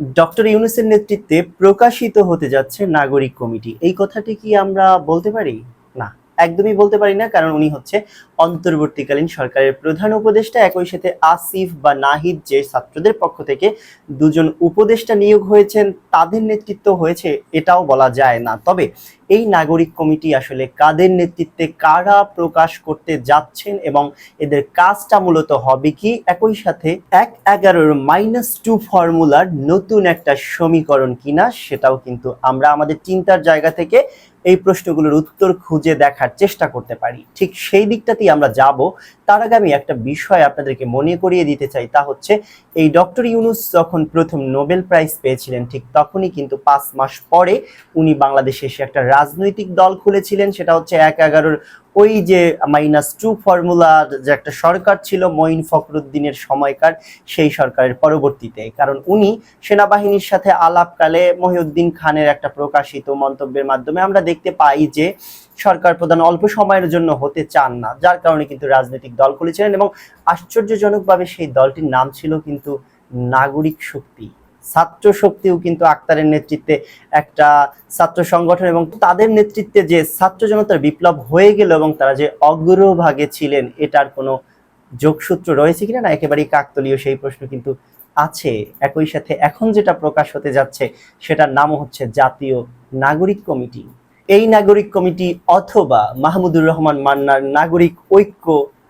Doctor ইউনুসের নেতৃত্বে প্রকাশিত হতে যাচ্ছে নাগরিক কমিটি। এই কথাটি কি আমরা বলতে পারি? একদমই বলতে পারি না, কারণ উনি হচ্ছে অন্তর্বর্তীকালীন সরকারের প্রধান উপদেষ্টা। একই সাথে আসিফ বা নাহিদ যে ছাত্রদের পক্ষ থেকে দুজন উপদেষ্টা নিয়োগ হয়েছেন, তাদের নেতৃত্ব হয়েছে, এটাও বলা যায় না। তবে এই নাগরিক কমিটি আসলে কাদের নেতৃত্বে কারা প্রকাশ করতে যাচ্ছেন এবং এদের কাজটা মূলত হবে কি? একই সাথে এক এগারোর মাইনাস টু ফর্মুলার নতুন একটা সমীকরণ কিনা, সেটাও কিন্তু আমরা আমাদের চিন্তার জায়গা থেকে এই প্রশ্নগুলোর উত্তর খুঁজে দেখার চেষ্টা করতে পারি। ঠিক সেই দিকটাতেই আমরা যাব। তার আগে আমি একটা বিষয় আপনাদেরকে মনে করিয়ে দিতে চাই, তা হচ্ছে এই ডক্টর ইউনুস যখন প্রথম নোবেল প্রাইজ পেয়েছিলেন, ঠিক তখনই কিন্তু পাঁচ মাস পরে উনি বাংলাদেশে এসে একটা রাজনৈতিক দল খুলেছিলেন। সেটা হচ্ছে এক এগারোর ওই যে মাইনাস টু ফর্মুলার যে একটা সরকার ছিল, মঈন ফখরুদ্দিনের সময়কার সেই সরকারের পরবর্তীতে। কারণ উনি সেনাবাহিনীর সাথে আলাপকালে মহিউদ্দিন খানের একটা প্রকাশিত মন্তব্যের মাধ্যমে আমরা দেখতে পাই যে সরকার প্রধান অল্প সময়ের জন্য হতে চান না, যার কারণে কিন্তু রাজনৈতিক দল খুলেছিলেন এবং আশ্চর্যজনকভাবে সেই দলটির নাম ছিল কিন্তু নাগরিক শক্তি। ছাত্র শক্তিও কিন্তু আক্তারের নেতৃত্বে একটা ছাত্র সংগঠন এবং তাদের নেতৃত্বে যে ছাত্র জনতার বিপ্লব হয়ে গেল এবং তারা যে অগ্রভাগে ছিলেন, এটার কোনো যোগসূত্র রয়েছে কিনা না, একেবারেই কাকতলীয় সেই প্রশ্ন কিন্তু আছে। একই সাথে এখন যেটা প্রকাশ হতে যাচ্ছে, সেটার নাম হচ্ছে জাতীয় নাগরিক কমিটি। এই নাগরিক কমিটি অথবা মাহমুদুর রহমান মান্নার নাগরিক ঐক্য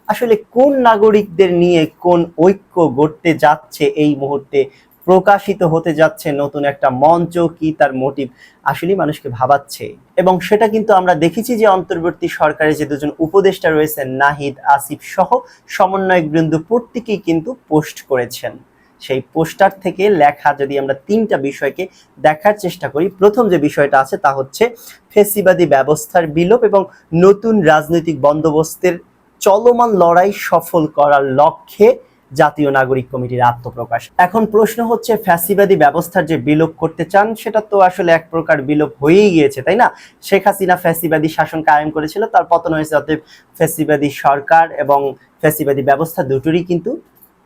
আসলে কোন নাগরিকদের নিয়ে কোন ঐক্য গড়তে যাচ্ছে এই মুহূর্তে? প্রকাশিত হতে যাচ্ছে নতুন একটা মঞ্চ, কি তার মোটিভ আসলে মানুষকে ভাবাচ্ছে। এবং সেটা কিন্তু আমরা দেখেছি যে অন্তর্বর্তী সরকারে যে দুজন উপদেষ্টা রয়েছেন, নাহিদ, আসিফ সহ সমন্বয়ক বৃন্দ প্রত্যেকেই কিন্তু পোস্ট করেছেন। সেই পোস্টার থেকে লেখা যদি আমরা তিনটা বিষয়কে দেখার চেষ্টা করি, প্রথম যে বিষয়টা আছে তা হচ্ছে ফেসিবাদী ব্যবস্থার বিলোপ এবং নতুন রাজনৈতিক বন্দোবস্তের চলমান লড়াই সফল করার লক্ষ্যে জাতীয় নাগরিক কমিটির আত্মপ্রকাশ। এখন প্রশ্ন হচ্ছে, ফ্যাসিবাদী ব্যবস্থার যে বিলোপ করতে চান, সেটা তো আসলে এক প্রকার বিলোপ হয়েই গিয়েছে, তাই না? শেখ হাসিনা ফ্যাসিবাদী শাসন কায়েম করেছিল, তার পতন হয়েছে, অতএব ফ্যাসিবাদী সরকার এবং ফ্যাসিবাদী ব্যবস্থা দুটোরই কিন্তু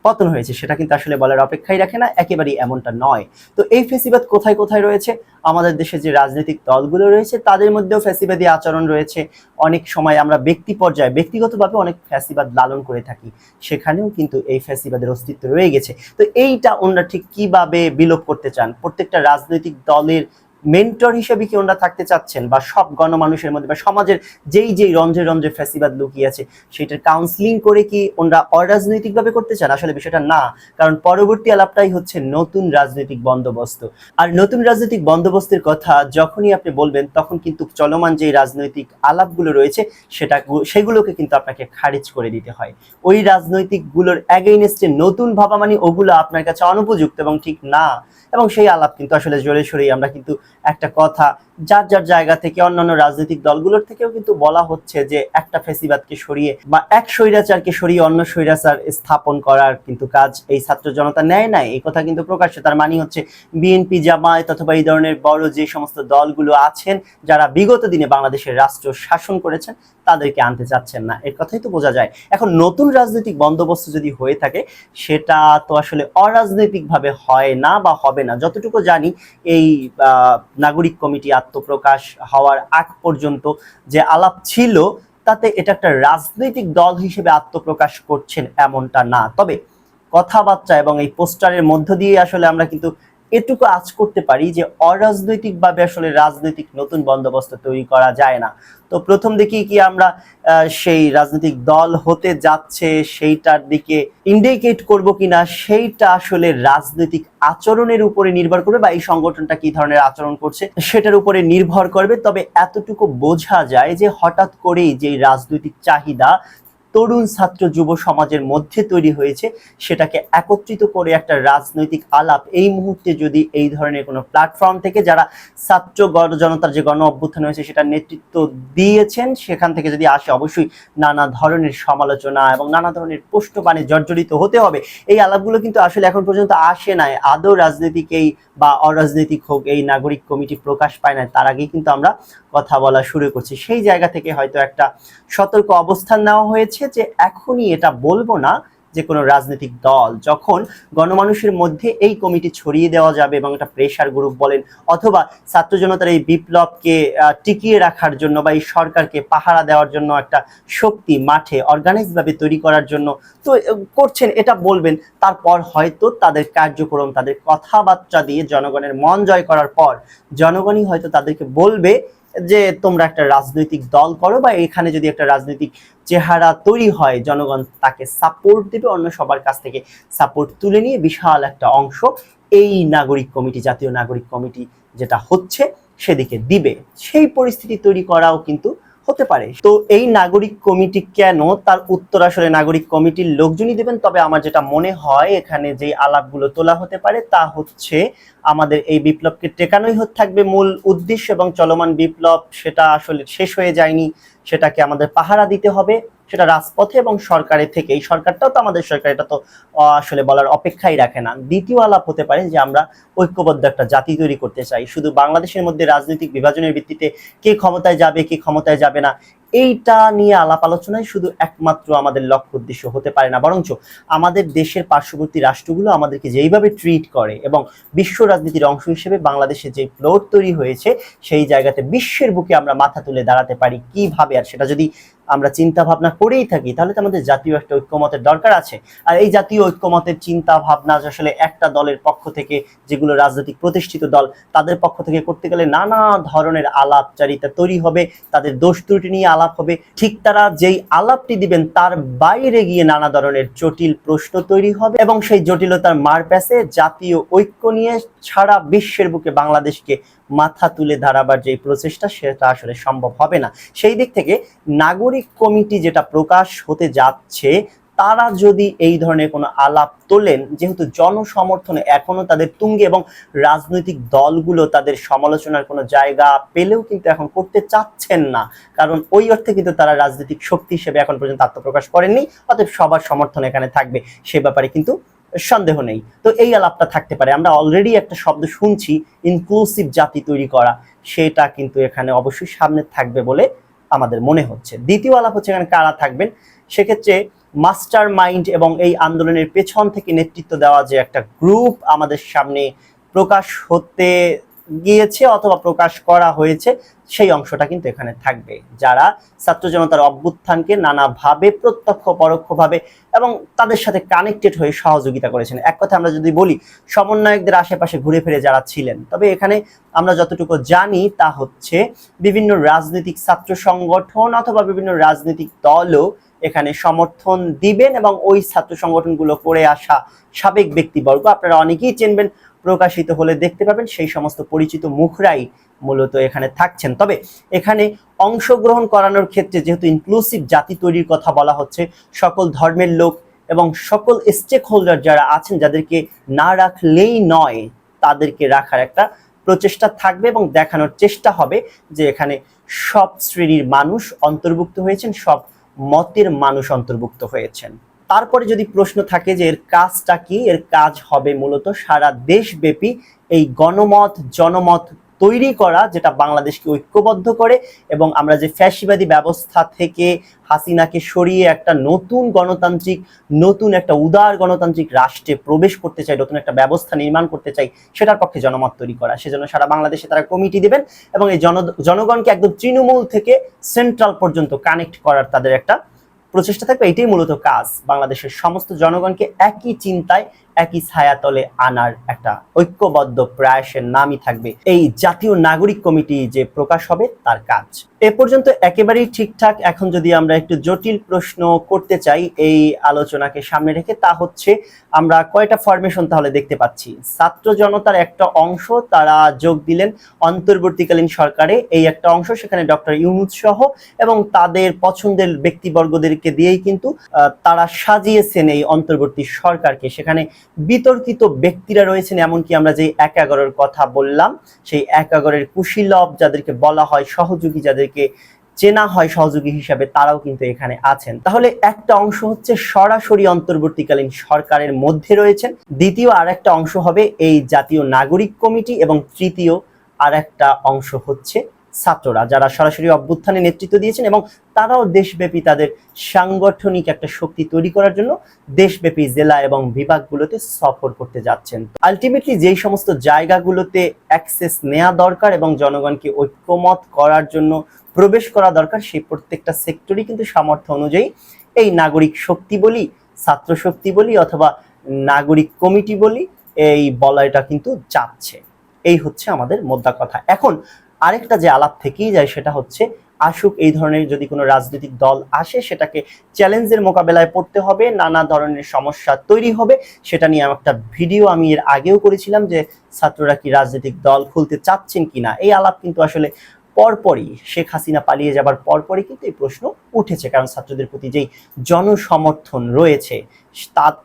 পতন হয়েছে, সেটা কিন্তু আসলে বলার অপেক্ষাই রাখে না, একেবারেই এমনটা নয়। তো এই ফেসিবাদ কোথায় কোথায় রয়েছে? আমাদের দেশে যে রাজনৈতিক দলগুলো রয়েছে, তাদের মধ্যেও ফ্যাসিবাদী আচরণ রয়েছে। অনেক সময় আমরা ব্যক্তি পর্যায়ে, ব্যক্তিগতভাবে অনেক ফ্যাসিবাদ লালন করে থাকি, সেখানেও কিন্তু এই ফ্যাসিবাদের অস্তিত্ব রয়ে গেছে। তো এইটা ওনারা ঠিক কীভাবে বিলোপ করতে চান? প্রত্যেকটা রাজনৈতিক দলের মেন্টর হিসেবে কি ওনারা থাকতে চাচ্ছেন? বা সব গণমানুষের মধ্যে বা সমাজের যেই যেই রঞ্জে রঞ্জে ফ্যাসিবাদ লুকিয়ে আছে, সেটার কাউন্সিলিং করে কি ওনারা অরাজনৈতিকভাবে করতে চান? আসলে বিষয়টা না, কারণ পরবর্তী আলাপটাই হচ্ছে নতুন রাজনৈতিক বন্দোবস্ত। আর নতুন রাজনৈতিক বন্দোবস্তের কথা যখনই আপনি বলবেন, তখন কিন্তু চলমান যে রাজনৈতিক আলাপগুলো রয়েছে, সেটা সেগুলোকে কিন্তু আপনাকে খারিজ করে দিতে হয়। ওই রাজনৈতিকগুলোর অ্যাগেইনস্টে নতুন ভাবা মানে ওগুলো আপনার কাছে অনুপযুক্ত এবং ঠিক না। এবং সেই আলাপ কিন্তু আসলে জোরে সরেই আমরা কিন্তু একটা কথা। যার যার জায়গা থেকে অন্যান্য রাজনৈতিক দলগুলোর থেকেও কিন্তু বলা হচ্ছে যে একটা ফেসিবাদকে সরিয়ে বা এক স্বৈরাচারকে সরিয়ে অন্য স্বৈরাচার স্থাপন করার কিন্তু কাজ এই ছাত্র জনতা নেয় নাই। এই কথা কিন্তু প্রকাশ্য। তার মানে হচ্ছে বিএনপি, জামায়াত অথবা এই ধরনের বড় যে সমস্ত দলগুলো আছেন, যারা বিগত দিনে বাংলাদেশের রাষ্ট্র শাসন করেছেন তাদেরকে আনতে চাচ্ছেন না। এর কথাই তো বোঝা যায়। এখন নতুন রাজনৈতিক বন্দোবস্ত যদি হয়ে থাকে, সেটা তো আসলে অরাজনৈতিকভাবে হয় না বা হবে না। যতটুকু জানি, এই নাগরিক কমিটি আত্মপ্রকাশ হওয়ার আগ পর্যন্ত যে আলাপ ছিল, তাতে এটা একটা রাজনৈতিক দল হিসেবে আত্মপ্রকাশ করছেন এমনটা না। তবে কথাবার্তা এবং এই পোস্টারের মধ্য দিয়ে আসলে আমরা কিন্তু এটুকু আজ করতে পারি যে অরাজনৈতিকভাবে আসলে রাজনৈতিক নতুন বন্দোবস্ত তৈরি করা যায় না। তো প্রথম দিকেই কি আমরা সেই রাজনৈতিক দল হতে যাচ্ছে, সেইটার দিকে ইন্ডিকেট করব কিনা, সেইটা আসলে রাজনৈতিক আচরণের উপরে নির্ভর করবে বা এই সংগঠনটা কি ধরনের আচরণ করছে সেটার উপরে নির্ভর করবে। তবে এতটুকু বোঝা যায় যে হঠাৎ করেই যে রাজনৈতিক চাহিদা তরুণ ছাত্র যুব সমাজের মধ্যে তৈরি হয়েছে। সেটাকে একত্রিত করে একটা রাজনৈতিক আলাপ। এই মুহূর্তে যদি এই ধরনের কোনো প্ল্যাটফর্ম থেকে যারা ছাত্র গণ, জনতার যে গণ অভ্যুত্থান হয়েছে সেটা নেতৃত্ব দিয়েছেন, সেখান থেকে যদি আসে অবশ্যই নানা ধরনের সমালোচনা এবং নানা ধরনের পোষ্টবাণে জর্জরিত হতে হবে। এই আলাপগুলো কিন্তু আসলে এখন পর্যন্ত আসে নাই। আদৌ রাজনৈতিক এই বা অরাজনৈতিক হোক, এই নাগরিক কমিটি প্রকাশ পায় না তার আগেই কিন্তু আমরা কথা বলা শুরু করছি। সেই জায়গা থেকে হয়তো একটা সতর্ক অবস্থান নেওয়া হয়েছে। যে এখনই এটা বলব না যে কোনো রাজনৈতিক দল যখন গণমানুষের মধ্যে এই কমিটি ছড়িয়ে দেওয়া যাবে এবং একটা প্রেশার গ্রুপ বলেন অথবা ছাত্র জনতার এই বিপ্লবকে টিকিয়ে রাখার জন্য বা এই সরকারকে পাহারা দেওয়ার জন্য একটা শক্তি মাঠে অর্গানাইজ ভাবে তৈরি করার জন্য তো করছেন, এটা বলবেন। তারপর হয়তো তাদের কার্যক্রম, তাদের কথাবার্তা দিয়ে জনগণের মন জয় করার পর জনগণই হয়তো তাদেরকে বলবে যে তোমরা একটা রাজনৈতিক দল করো বা এখানে যদি একটা রাজনৈতিক চেহারা তৈরি হয়, জনগণ তাকে সাপোর্ট দেবে, অন্য সবার কাছ থেকে সাপোর্ট তুলে নিয়ে বিশাল একটা অংশ এই নাগরিক কমিটি, জাতীয় নাগরিক কমিটি যেটা হচ্ছে সেদিকে দিবে। সেই পরিস্থিতি তৈরি করাও কিন্তু হতে পারে। তো এই নাগরিক কমিটি কেন তার উত্তর আসলে নাগরিক কমিটির লোকজনই দেবেন। তবে আমার যেটা মনে হয়, এখানে যে আলাপগুলো তোলা হতে পারে তা হচ্ছে আমাদের এই বিপ্লবকে টেকানোই হতে থাকবে মূল উদ্দেশ্য এবং চলমান বিপ্লব সেটা আসলে শেষ হয়ে যায়নি। সেটাকে আমাদের পাহারা দিতে হবে। সেটা রাজপথে এবং সরকারের থেকে এই সরকারটাও তো আমাদের সরকার, এটা তো আসলে বলার অপেক্ষাই রাখে না। দ্বিতীয় আলাপ হতে পারে যে আমরা ঐক্যবদ্ধ একটা জাতি তৈরি করতে চাই। শুধু বাংলাদেশের মধ্যে রাজনৈতিক বিভাজনের ভিত্তিতে কে ক্ষমতায় যাবে, কে ক্ষমতায় যাবে না এইটা নিয়ে আলাপ আলোচনায় শুধু একমাত্র আমাদের লক্ষ্য উদ্দেশ্য হতে পারে না, বরঞ্চ আমাদের দেশের পার্শ্ববর্তী রাষ্ট্রগুলো আমাদেরকে যেইভাবে ট্রিট করে এবং বিশ্ব রাজনীতির অংশ হিসেবে বাংলাদেশে যে প্লট তৈরি হয়েছে, সেই জায়গাতে বিশ্বের বুকে আমরা মাথা তুলে দাঁড়াতে পারি কীভাবে? আর সেটা যদি আমরা চিন্তা ভাবনা করেই থাকি, তাহলে তো আমাদের জাতীয় একটা ঐক্যমতের দরকার আছে। আর এই জাতীয় ঐক্যমতের চিন্তা ভাবনা আসলে একটা দলের পক্ষ থেকে যেগুলো রাজনৈতিক প্রতিষ্ঠিত দল, তাদের পক্ষ থেকে করতে গেলে নানা ধরনের আলাপচারিতা তৈরি হবে, তাদের দোষ ত্রুটি নিয়ে আলাপ হবে। ঠিক তারা যেই আলাপটি দিবেন, তার বাইরে গিয়ে নানা ধরনের জটিল প্রশ্ন তৈরি হবে এবং সেই জটিলতার মার প্যাসে জাতীয় ঐক্য নিয়ে সারা বিশ্বের বুকে বাংলাদেশকে মাথা তুলে দাঁড়াবার যে প্রচেষ্টা, সেটা আসলে সম্ভব হবে না। সেই দিক থেকে নাগরিক কমিটি যেটা প্রকাশ হতে যাচ্ছে তারা যদি এই ধরনের কোনো আলাপ তোলেন, যেহেতু জনসমর্থনে এখনও তাদের তুঙ্গে এবং রাজনৈতিক দলগুলো তাদের সমালোচনার কোনো জায়গা পেলেও কিন্তু এখন করতে চাচ্ছেন না। কারণ ওই অর্থে কিন্তু তারা রাজনৈতিক শক্তি হিসেবে এখন পর্যন্ত আত্মপ্রকাশ করেননি, অতএব সবার সমর্থন এখানে থাকবে। সে ব্যাপারে কিন্তু সন্দেহ নেই। তো এই আলাপটা থাকতে পারে। আমরা অলরেডি একটা শব্দ শুনছি ইনক্লুসিভ জাতি তৈরি করা। সেটা কিন্তু এখানে অবশ্যই সামনে থাকবে বলে আমাদের মনে হচ্ছে। দ্বিতীয় আলাপ হচ্ছে এখানে কারা থাকবেন? সেক্ষেত্রে মাস্টার মাইন্ড এবং এই আন্দোলনের পেছন থেকে নেতৃত্ব দেওয়া যে একটা গ্রুপ আমাদের সামনে প্রকাশ হতে গিয়েছে অথবা প্রকাশ করা হয়েছে, সেই অংশটা কিন্তু এখানে থাকবে। যারা ছাত্র জনতার অভ্যুত্থানকে নানাভাবে প্রত্যক্ষ, পরোক্ষভাবে এবং তাদের সাথে কানেক্টেড হয়ে সহযোগিতা করেছেন। এক কথা আমরা যদি বলি, সমন্বয়কদের আশেপাশে ঘুরে ফিরে যারা ছিলেন, তবে এখানে আমরা যতটুকু জানি তা হচ্ছে বিভিন্ন রাজনৈতিক ছাত্র সংগঠন অথবা বিভিন্ন রাজনৈতিক দলও এখানে সমর্থন দিবেন এবং ওই ছাত্র সংগঠনগুলো করে আসা সাবেক ব্যক্তিবর্গ, আপনারা অনেকেই চিনবেন, প্রকাশিত হলে দেখতে পাবেন, সেই সমস্ত পরিচিত মুখরাই মূলত এখানে থাকছেন। তবে এখানে অংশগ্রহণ করানোর ক্ষেত্রে যেহেতু ইনক্লুসিভ জাতি তৈরির কথা বলা হচ্ছে, সকল ধর্মের লোক এবং সকল স্টেক হোল্ডার যারা আছেন, যাদেরকে না রাখলেই নয়, তাদেরকে রাখার একটা প্রচেষ্টা থাকবে এবং দেখানোর চেষ্টা হবে যে এখানে সব শ্রেণির মানুষ অন্তর্ভুক্ত হয়েছেন, সব মতের মানুষ অন্তর্ভুক্ত হয়েছেন। তারপরে যদি প্রশ্ন থাকে যে এর কাজটা কি, এর কাজ হবে মূলত সারা দেশব্যাপী এই গণমত, জনমত তৈরি করা, যেটা বাংলাদেশকে ঐক্যবদ্ধ করে এবং আমরা যে ফ্যাসিবাদী ব্যবস্থা থেকে হাসিনাকে সরিয়ে একটা নতুন গণতান্ত্রিক, নতুন একটা উদার গণতান্ত্রিক রাষ্ট্রে প্রবেশ করতে চাই, নতুন একটা ব্যবস্থা নির্মাণ করতে চাই, সেটার পক্ষে জনমত তৈরি করা। সেজন্য সারা বাংলাদেশে তারা কমিটি দেবেন এবং এই জন, জনগণকে একদম তৃণমূল থেকে সেন্ট্রাল পর্যন্ত কানেক্ট করার তাদের একটা প্রচেষ্টা থাকবে। এটাই মূলত কাজ। বাংলাদেশের সমস্ত জনগণকে একই চিন্তায় একই ছায়াতলে আনার একটা ঐক্যবদ্ধ প্রয়াসের নামই থাকবে এই জাতীয় নাগরিক কমিটি যে প্রকাশ হবে তার কাজ। এ পর্যন্ত একেবারেই ঠিকঠাক। এখন যদি আমরা একটু জটিল প্রশ্ন করতে চাই এই আলোচনাকে সামনে রেখে, তা হচ্ছে আমরা কয়টা ফরমেশন তাহলে দেখতে পাচ্ছি? ছাত্র জনতার একটা অংশ, তারা যোগ দিলেন অন্তর্বর্তীকালীন সরকারে এই একটা অংশ, সেখানে ডক্টর ইউনুস সহ এবং তাদের পছন্দের ব্যক্তিবর্গদেরকে দিয়েই কিন্তু তারা সাজিয়েছেন এই অন্তর্বর্তী সরকারকে। সেখানে বিতর্কিত ব্যক্তিরা রয়েছেন, এমনকি আমরা যে এক এগারোর কথা বললাম, সেই এক এগারোর যাদেরকে বলা হয়, সহযোগী যাদেরকে চেনা হয় সহযোগী হিসাবে তারাও কিন্তু এখানে আছেন। তাহলে একটা অংশ হচ্ছে সরাসরি অন্তর্বর্তীকালীন সরকারের মধ্যে রয়েছেন, দ্বিতীয় আর একটা অংশ হবে এই জাতীয় নাগরিক কমিটি এবং তৃতীয় আর একটা অংশ হচ্ছে ছাত্ররা যারা সরাসরি অভ্যুত্থানে নেতৃত্ব দিয়েছেন এবং তারাও দেশব্যাপী তাদের সাংগঠনিক একটা শক্তি তৈরি করার জন্য দেশব্যাপী জেলা এবং বিভাগগুলোতে সফর করতে যাচ্ছেন। আলটিমেটলি যেই সমস্ত জায়গাগুলোতে অ্যাক্সেস নেওয়া দরকার এবং জনগণকে ঐক্যমত করার জন্য প্রবেশ করা দরকার, সেই প্রত্যেকটা সেক্টরই কিন্তু সামর্থ্য অনুযায়ী এই নাগরিক শক্তি বলি, ছাত্র শক্তি বলি অথবা নাগরিক কমিটি বলি এই বলয়টা কিন্তু যাচ্ছে। এই হচ্ছে আমাদের মোদ্দা কথা। এখন আরেকটা যে আলাপ থেকেই যায় সেটা হচ্ছে, আসুক এই ধরনের যদি কোনো রাজনৈতিক দল আসে, সেটাকে চ্যালেঞ্জের মোকাবেলায় পড়তে হবে, নানা ধরনের সমস্যা তৈরি হবে। সেটা নিয়ে একটা ভিডিও আমি এর আগেও করেছিলাম যে, ছাত্ররা কি রাজনৈতিক দল খুলতে চাচ্ছেন কিনা? এই আলাপ কিন্তু আসলে পরপরই, শেখ হাসিনা পালিয়ে যাবার পরপরই কিন্তু এই প্রশ্ন উঠেছে। কারণ ছাত্রদের প্রতি যেই জনসমর্থন রয়েছে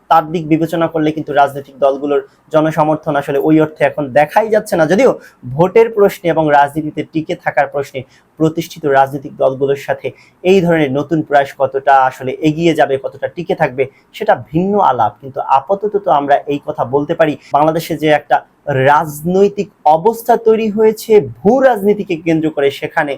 তার দিক বিবেচনা করলে কিন্তু রাজনৈতিক দলগুলোর জনসমর্থন আসলে ওই অর্থে এখন দেখাই যাচ্ছে না। যদিও ভোটের প্রশ্নে এবং রাজনীতিতে টিকে থাকার প্রশ্নে প্রতিষ্ঠিত রাজনৈতিক দলগুলোর সাথে এই ধরনের নতুন প্রয়াস কতটা আসলে এগিয়ে যাবে, কতটা টিকে থাকবে, সেটা ভিন্ন আলাপ। কিন্তু আপাতত তো আমরা এই কথা বলতে পারি, বাংলাদেশে যে একটা রাজনৈতিক অবস্থা তৈরি হয়েছে, ভূ রাজনীতিকে কেন্দ্র করে সেখানে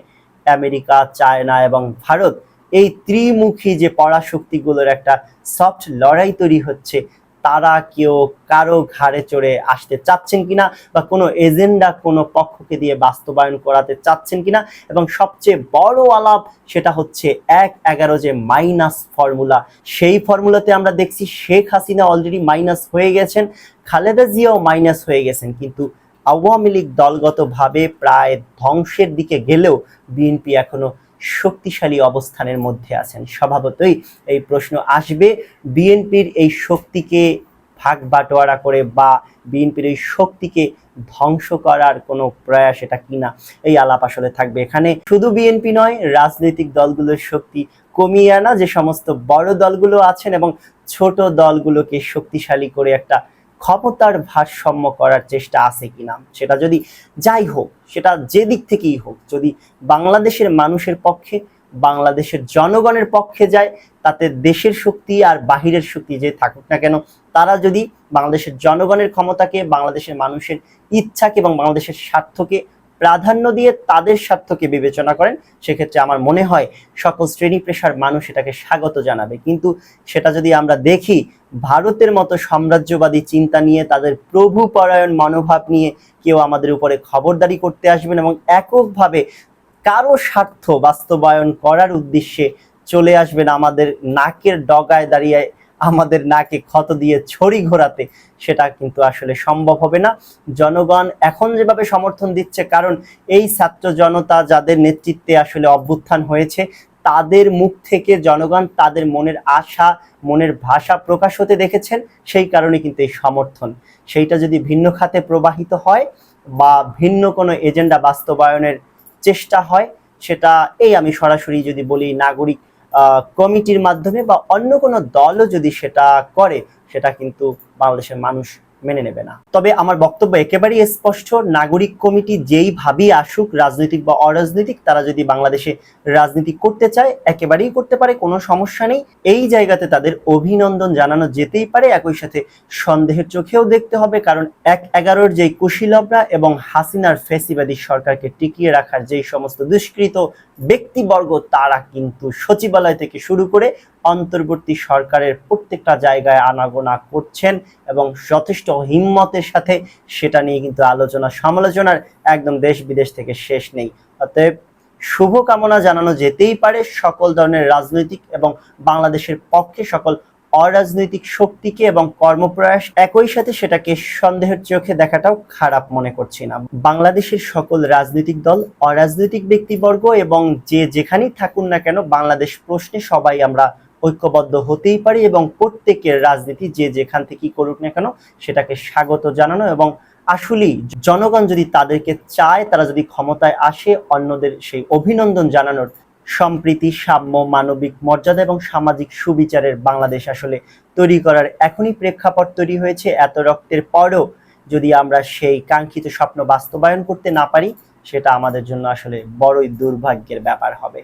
আমেরিকা, চায়না এবং ভারত এই ত্রিমুখী যে পরাশক্তিগুলোর একটা সফট লড়াই তৈরি হচ্ছে, তারা কেউ কারও ঘাড়ে চড়ে আসতে চাচ্ছেন কিনা বা কোনো এজেন্ডা কোনো পক্ষকে দিয়ে বাস্তবায়ন করাতে চাচ্ছেন কিনা? এবং সবচেয়ে বড় আলাপ সেটা হচ্ছে এক এগারো যে মাইনাস ফর্মুলা সেই ফর্মুলাতে আমরা দেখছি শেখ হাসিনা অলরেডি মাইনাস হয়ে গেছেন, খালেদা জিয়াও মাইনাস হয়ে গেছেন, কিন্তু আওয়ামী লীগ দলগতভাবে প্রায় ধ্বংসের দিকে গেলেও বিএনপি এখনও শক্তিশালী অবস্থানের মধ্যে আছেন। স্বভাবতই এই প্রশ্ন আসবে, বিএনপির এই শক্তিকে ভাগ বাটোয়ারা করে বা বিএনপির এই শক্তিকে ধ্বংস করার কোনো প্রয়াস এটা কিনা, এই আলাপ আসলে থাকবে এখানে। শুধু বিএনপি নয়, রাজনৈতিক দলগুলোর শক্তি কমিয়ে আনা যে সমস্ত বড় দলগুলো আছেন এবং ছোট দলগুলোকে শক্তিশালী করে একটা ক্ষমতার ভারসাম্য করার চেষ্টা আছে কিনা? সেটা যদি যাই হোক, সেটা যে দিক থেকেই হোক, যদি বাংলাদেশের মানুষের পক্ষে, বাংলাদেশের জনগণের পক্ষে যায়, তাতে দেশের শক্তি আর বাহিরের শক্তি যে থাকুক না কেন, তারা যদি বাংলাদেশের জনগণের ক্ষমতাকে, বাংলাদেশের মানুষের ইচ্ছাকে এবং বাংলাদেশের স্বার্থকে প্রাধান্য দিয়ে তাদের স্বার্থকে বিবেচনা করেন, সেক্ষেত্রে আমার মনে হয় সকল শ্রেণি পেশার মানুষ এটাকে স্বাগত জানাবে। কিন্তু সেটা যদি আমরা দেখি, ভারতের মতো সাম্রাজ্যবাদী চিন্তা নিয়ে, তাদের প্রভু পরায়ণ মনোভাব নিয়ে কেউ আমাদের উপরে খবরদারি করতে আসবেন এবং এককভাবে কারও স্বার্থ বাস্তবায়ন করার উদ্দেশ্যে চলে আসবেন আমাদের নাকের ডগায় দাঁড়িয়ে আমাদের নাকে ক্ষত দিয়ে ছড়ি ঘোরাতে সেটা কিন্তু আসলে সম্ভব হবে না। জনগণ এখন যেভাবে সমর্থন দিচ্ছে, কারণ এই ছাত্র জনতা যাদের নেতৃত্বে আসলে অভ্যুত্থান হয়েছে, তাদের মুখ থেকে জনগণ তাদের মনের আশা, মনের ভাষা প্রকাশ হতে দেখেছেন, সেই কারণে কিন্তু এই সমর্থন। সেইটা যদি ভিন্ন খাতে প্রবাহিত হয় বা ভিন্ন কোনো এজেন্ডা বাস্তবায়নের চেষ্টা হয়, সেটা এই আমি সরাসরি যদি বলি, নাগরিক কমিটির মাধ্যমে বা অন্য কোনো দলও যদি সেটা করে সেটা কিন্তু বাংলাদেশের মানুষ মেনে নেবে না। তবে আমার বক্তব্য একেবারেই স্পষ্ট, নাগরিক কমিটি যেইভাবেই আসুক, রাজনৈতিক বা অরাজনৈতিক, তারা যদি বাংলাদেশে রাজনীতি করতে চায়, একেবারেই করতে পারে, কোনো সমস্যা নেই। এই জায়গাতে তাদের অভিনন্দন জানানো যেতেই পারে, একই সাথে সন্দেহের চোখেও দেখতে হবে, কারণ এক এগারোর যেই কুশীলবরা এবং হাসিনার ফেসিবাদী সরকারকে টিকিয়ে রাখার যেই সমস্ত দুষ্কৃত ব্যক্তিবর্গ, তারা কিন্তু সচিবালয় থেকে শুরু করে অন্তর্বর্তী সরকারের প্রত্যেকটা জায়গায় আনাগোনা করছেন এবং যথেষ্ট হিম্মতের সাথে সেটা নিয়ে কিন্তু আলোচনা সমালোচনার একদম দেশ বিদেশ থেকে শেষ নেই। অতএব শুভকামনা জানানো যেতেই পারে সকল ধরনের রাজনৈতিক এবং বাংলাদেশের পক্ষে সকল অরাজনৈতিক শক্তিকে এবং কর্মপ্রয়াস একই সাথে সেটাকে সন্দেহের চোখে দেখাটাও খারাপ মনে করছি না। বাংলাদেশের সকল রাজনৈতিক দল, অরাজনৈতিক ব্যক্তিবর্গ এবং যে যেখানেই থাকুন না কেন, বাংলাদেশ প্রশ্নে সবাই আমরা ঐক্যবদ্ধ হতেই পারি এবং প্রত্যেকের রাজনীতি যে যেখান থেকেই করুক না কেন সেটাকে স্বাগত জানানো এবং আসলেই জনগণ যদি তাদেরকে চায়, তারা যদি ক্ষমতায় আসে, অন্যদের সেই অভিনন্দন জানানোর সম্প্রীতি, সাম্য, মানবিক মর্যাদা এবং সামাজিক সুবিচারের বাংলাদেশ আসলে তৈরি করার এখনই প্রেক্ষাপট তৈরি হয়েছে। এত রক্তের পরেও যদি আমরা সেই কাঙ্ক্ষিত স্বপ্ন বাস্তবায়ন করতে না পারি, সেটা আমাদের জন্য আসলে বড়ই দুর্ভাগ্যের ব্যাপার হবে।